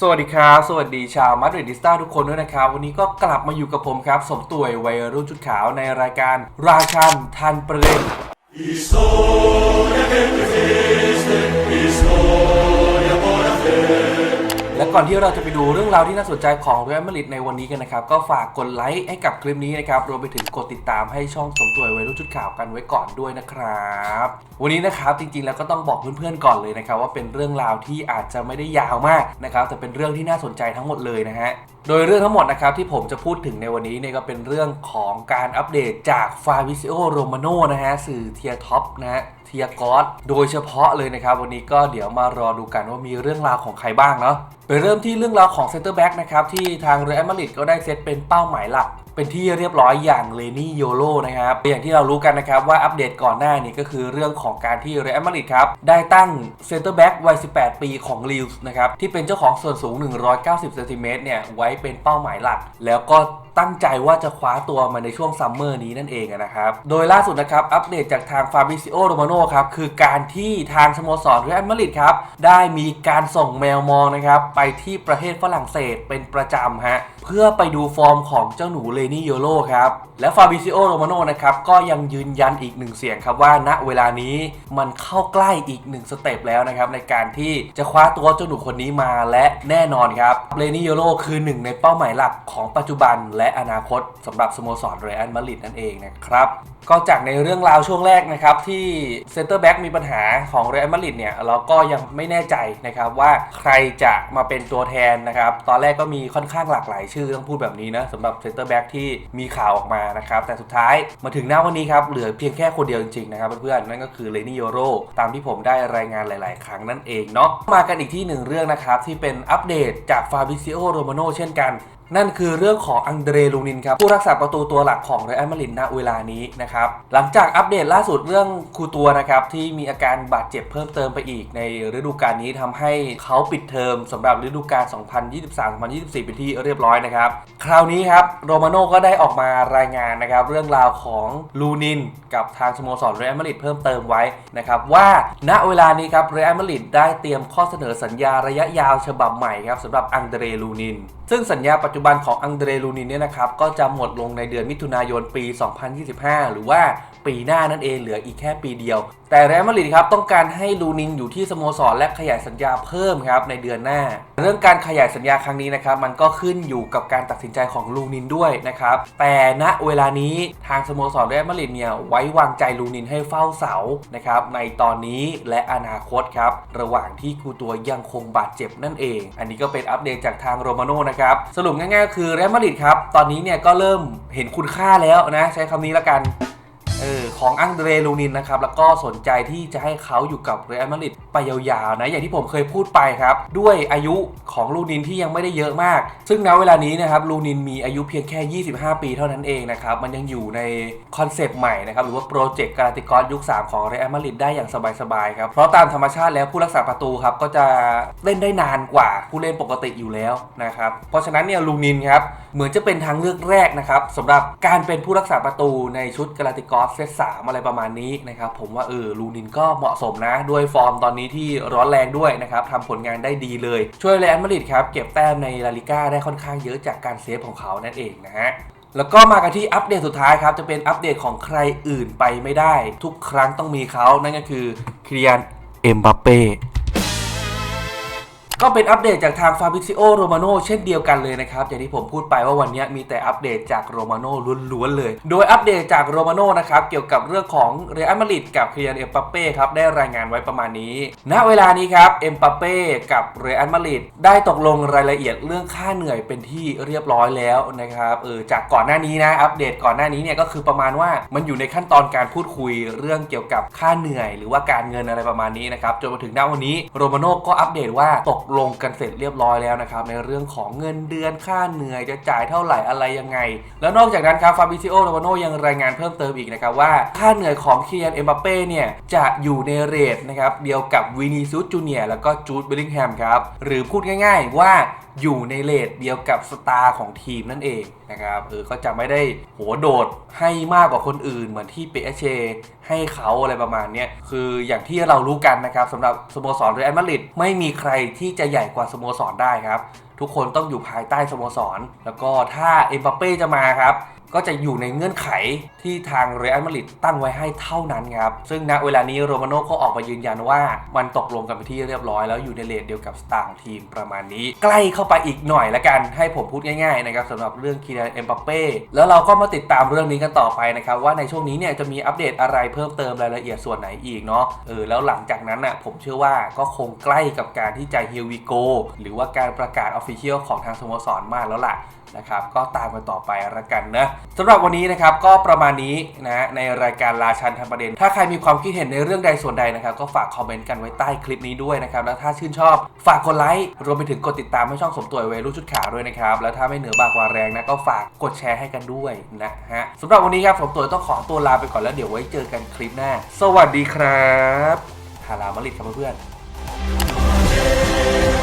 สวัสดีครับ สวัสดีชาวมาดริดิสตาทุกคนด้วยนะครับ วันนี้ก็กลับมาอยู่กับผมครับ สมตัวยวัยรุ่นชุดขาวในรายการราชันทันประเด็น ก่อนที่เราจะไปดูเรื่องราวที่น่าสนใจของเรอัลมาดริดในวันนี้กันนะครับ ก็ฝากกดไลค์ให้กับคลิปนี้นะครับ รวมไปถึงกดติดตามให้ช่องสมตัวยวัยรุ่นชุดข่าวกันไว้ก่อนด้วยนะครับ วันนี้นะครับจริงๆแล้วก็ต้องบอกเพื่อนๆก่อนเลยนะครับ ว่าเป็นเรื่องราวที่อาจจะไม่ได้ยาวมากนะครับแต่เป็นเรื่องที่น่าสนใจทั้งหมดเลยนะฮะโดยเรื่องทั้งหมดนะครับที่ผมจะพูดถึงในวันนี้เนี่ยก็เป็นเรื่องของการอัปเดตจากฟาวิซิโอโรมาโนนะฮะสื่อเทียท็อปนะฮะเทียกอสโดยเฉพาะเลยนะครับ วันนี้ก็เดี๋ยวมารอดูกันว่ามีเรื่องราวของใครบ้างเนาะไปเริ่มที่เรื่องราวของเซนเตอร์แบ็กนะครับที่ทางเรอัลมาดริดก็ได้เซตเป็นเป้าหมายหลักเป็นที่เรียบร้อยอย่างเลนี่โยโลนะครับอย่างที่เรารู้กันนะครับว่าอัปเดตก่อนหน้านี้ก็คือเรื่องของการที่เรอัลมาดริดครับ ได้ตั้งเซนเตอร์แบ็กวัย 18 ปีของลิวส์นะครับ ที่เป็นเจ้าของส่วนสูง 190 เซนติเมตรเนี่ย ไว้เป็นเป้าหมายหลัก แล้วก็ตั้งใจว่าจะคว้าตัวมาในช่วงซัมเมอร์นี้นั่นเองนะครับ โดยล่าสุดนะครับ อัปเดตจากทางฟาบิซิโอโรมาโนครับ คือการที่ทางสโมสรเรอัลมาดริดครับ ได้มีการส่งแมวมองนะครับ ไปที่ประเทศฝรั่งเศสเป็นประจำฮะ เพื่อไปดูฟอร์มของเจ้าหนูเลนี่โยโลครับ และฟาบิซิโอโรมาโนนะครับก็ยังยืนยันอีกหนึ่งเสียงครับว่าณเวลานี้มันเข้าใกล้อีกหนึ่งสเต็ปแล้วนะครับในการที่จะคว้าตัวเจ้าหนูคนนี้มาและแน่นอนครับเลนี่โยโลคือหนึ่งในเป้าหมายหลักของปัจจุบันและและอนาคตสำหรับสโมสรเรอัลมาดริดนั่นเองนะครับก็จากในเรื่องราวช่วงแรกนะครับที่เซนเตอร์แบ็กมีปัญหาของเรอัลมาดริดเนี่ยเราก็ยังไม่แน่ใจนะครับว่าใครจะมาเป็นตัวแทนนะครับตอนแรกก็มีค่อนข้างหลากหลายชื่อต้องพูดแบบนี้นะสำหรับเซนเตอร์แบ็กที่มีข่าวออกมานะครับแต่สุดท้ายมาถึงหน้าวันนี้ครับเหลือเพียงแค่คนเดียวจริงๆนะครับเพื่อนๆนั่นก็คือเลนี่โยโรตามที่ผมได้รายงานหลาย ๆ ครั้งนั่นเองเนาะมากันอีกที่หนึ่งเรื่องนะครับที่เป็นอัปเดตจากฟาบิซิโอโรมาโนเช่นกัน นั่นคือเรื่องของอังเดรลูนินครับผู้รักษาประตูตัวหลักของเรอัลมาดริดณเวลานี้นะครับหลังจากอัปเดตล่าสุดเรื่องคูตัวนะครับที่มีอาการบาดเจ็บเพิ่มเติมไปอีกในฤดูกาลนี้ทำให้เขาปิดเทอมสำหรับฤดูกาล 2023-2024 เป็นที่เรียบร้อยนะครับคราวนี้ครับโรมาโน่ก็ได้ออกมารายงานนะครับเรื่องราวของลูนิน กับทางสโมสรเรอัลมาดริดเพิ่มเติมไว้นะครับว่าณเวลานี้ครับเรอัลมาดริดได้เตรียมข้อเสนอสัญญาระยะยาวฉบับใหม่ครับสำหรับอังเดรลูนิน ซึ่งสัญญาปัจจุบันของอังเดรลูนินเนี่ยนะครับก็จะหมดลงในเดือนมิถุนายนปี 2025 หรือว่าปีหน้านั่นเองเหลืออีกแค่ปีเดียว แต่เรมาริดครับต้องการให้ลูนินอยู่ที่สโมสรและขยายสัญญาเพิ่มครับในเดือนหน้า เรื่องการขยายสัญญาครั้งนี้นะครับมันก็ขึ้นอยู่กับการตัดสินใจของลูนินด้วยนะครับแต่ณเวลานี้ทางสโมสรเรอัลมาดริดเนี่ยไว้วางใจลูนินให้เฝ้าเสานะครับในตอนนี้และอนาคตครับระหว่างที่คูตัวยังคงบาดเจ็บนั่นเอง อันนี้ก็เป็นอัปเดตจากทางโรมาโน่นะครับสรุปง่ายง่ายๆก็คือเรอัลมาดริดครับ ตอนนี้เนี่ยก็เริ่มเห็นคุณค่าแล้วนะ ใช้คำนี้ละกันเออของอังเดรลูนินนะครับ แล้วก็สนใจที่จะให้เขาอยู่กับเรอัลมาดริด ไปยาวๆนะอย่างที่ผมเคยพูดไปครับ ด้วยอายุของลูนินที่ยังไม่ได้เยอะมาก ซึ่งณเวลานี้นะครับลูนินมีอายุเพียงแค่ 25 ปีเท่านั้นเองนะครับ มันยังอยู่ในคอนเซปต์ใหม่นะครับหรือว่าโปรเจกต์กาลาติกอสยุค 3 ของเรอัลมาดริดได้อย่างสบายๆครับ เพราะตามธรรมชาติแล้วผู้รักษาประตูครับก็จะเล่นได้นานกว่าผู้เล่นปกติอยู่แล้วนะครับเพราะฉะนั้นเนี่ยลูนินครับเหมือนจะเป็นทางเลือกแรกนะครับสำหรับการเป็นผู้รักษาประตูในชุดกาลาติกอสเซตสามอะไรประมาณนี้นะครับผมว่าเออลูนินก็เหมาะสมนะด้วยฟอร์มตอนนี้ที่ร้อนแรงด้วยนะครับทำผลงานได้ดีเลย ช่วยแรอัลมาดริดครับเก็บแต้มในลาลิก้าได้ค่อนข้างเยอะจากการเซฟของเขานั่นเองนะฮะแล้วก็มากันที่อัปเดตสุดท้ายครับจะเป็นอัปเดตของใครอื่นไปไม่ได้ ทุกครั้งต้องมีเขานั่นก็คือเคลียนเอ็มบัปเป้ ก็เป็นอัปเดตจากทางฟาบิซิโอโรมาโนเช่นเดียวกันเลยนะครับ อย่างที่ผมพูดไปว่าวันนี้มีแต่อัปเดตจากโรมาโนล้วนๆเลย โดยอัปเดตจากโรมาโนนะครับเกี่ยวกับเรื่องของเรอัลมาดริดกับเคียนเอ็มบัปเป้ครับได้รายงานไว้ประมาณนี้ ณเวลานี้ครับเอ็มบัปเป้กับเรอัลมาดริดได้ตกลงรายละเอียดเรื่องค่าเหนื่อยเป็นที่เรียบร้อยแล้วนะครับเออจากก่อนหน้านี้นะอัปเดตก่อนหน้านี้เนี่ยก็คือประมาณว่ามันอยู่ในขั้นตอนการพูดคุยเรื่องเกี่ยวกับค่าเหนื่อย หรือว่าการเงินอะไรประมาณนี้นะครับจนมาถึงณวันนี้โรมาโนก็อัปเดตว่าตกลงกันเสร็จเรียบร้อยแล้วนะครับในเรื่องของเงินเดือนค่าเหนื่อยจะจ่ายเท่าไหร่อะไรยังไง แล้วนอกจากนั้นครับฟาบิซิโอโรมาโนยังรายงานเพิ่มเติมอีกนะครับว่าค่าเหนื่อยของเคียนเอ็มบัปเป้เนี่ยจะอยู่ในเรทนะครับเดียวกับวินิซุสจูเนียร์แล้วก็จูดเบลลิงแฮมครับหรือพูดง่าย ๆ ว่าอยู่ในเลทเดียวกับสตาร์ของทีมนั่นเองนะครับเออก็จะไม่ได้โหโดดให้มากกว่าคนอื่นเหมือนที่เปเชให้เขาอะไรประมาณนี้คืออย่างที่เรารู้กันนะครับสำหรับสโมสรเรอัลมาดริดไม่มีใครที่จะใหญ่กว่าสโมสรได้ครับทุกคนต้องอยู่ภายใต้สโมสร แล้วก็ถ้าเอ็มบัปเป้จะมาครับ ก็จะอยู่ในเงื่อนไขที่ทางเรอัลมาดริดตั้งไว้ให้เท่านั้นครับ ซึ่งณเวลานี้โรมาโน่ก็ออกมายืนยันว่า มันตกลงกันไปที่เรียบร้อยแล้วอยู่ในเลทเดียวกับสตาร์ของทีมประมาณนี้ ใกล้เข้าไปอีกหน่อยละกัน ให้ผมพูดง่ายๆนะครับสำหรับเรื่องคีรันเอ็มบัปเป้แล้วเราก็มาติดตามเรื่องนี้กันต่อไปนะครับว่าในช่วงนี้เนี่ยจะมีอัปเดตอะไรเพิ่มเติมรายละเอียดส่วนไหนอีกเนาะเออแล้วหลังจากนั้นน่ะผมเชื่อว่าก็คงใกล้กับการที่จะ Here we go หรือว่าการประกาศออฟฟิเชียลของทางสโมสรมากแล้วล่ะนะครับก็ตามกันต่อไปละกันนะสำหรับวันนี้นะครับก็ประมาณนี้นะในรายการราชันทันประเด็น ถ้าใครมีความคิดเห็นในเรื่องใดส่วนใดนะครับก็ฝากคอมเมนต์กันไว้ใต้คลิปนี้ด้วยนะครับแล้วถ้าชื่นชอบฝากกดไลค์รวมไปถึงกดติดตามให้ช่องสมตัวเวรุ่ชุดขาวด้วยนะครับแล้วถ้าไม่เหนือบากว่าแรงนะก็ฝากกดแชร์ให้กันด้วยนะฮะสำหรับวันนี้ครับผมตัวต้องขอตัวลาไปก่อนแล้วเดี๋ยวไว้เจอกันคลิปหน้า สวัสดีครับฮาลามาลิดครับเพื่อนๆ